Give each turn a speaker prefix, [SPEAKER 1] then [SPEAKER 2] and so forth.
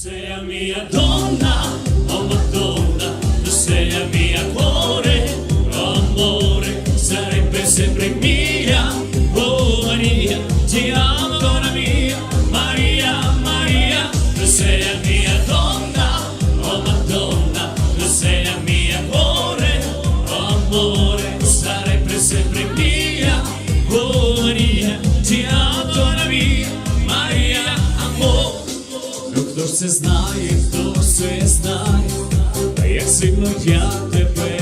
[SPEAKER 1] sei la mia donna, oh Madonna, tu sei la mia cuore, oh amore, sarebbe sempre mia, oh Maria, ti amo donna mia, Maria, Maria, tu sei la mia donna, oh Madonna, tu sei la mia cuore, oh amore, хто це знає, хто ж це знає, як сильно я тебе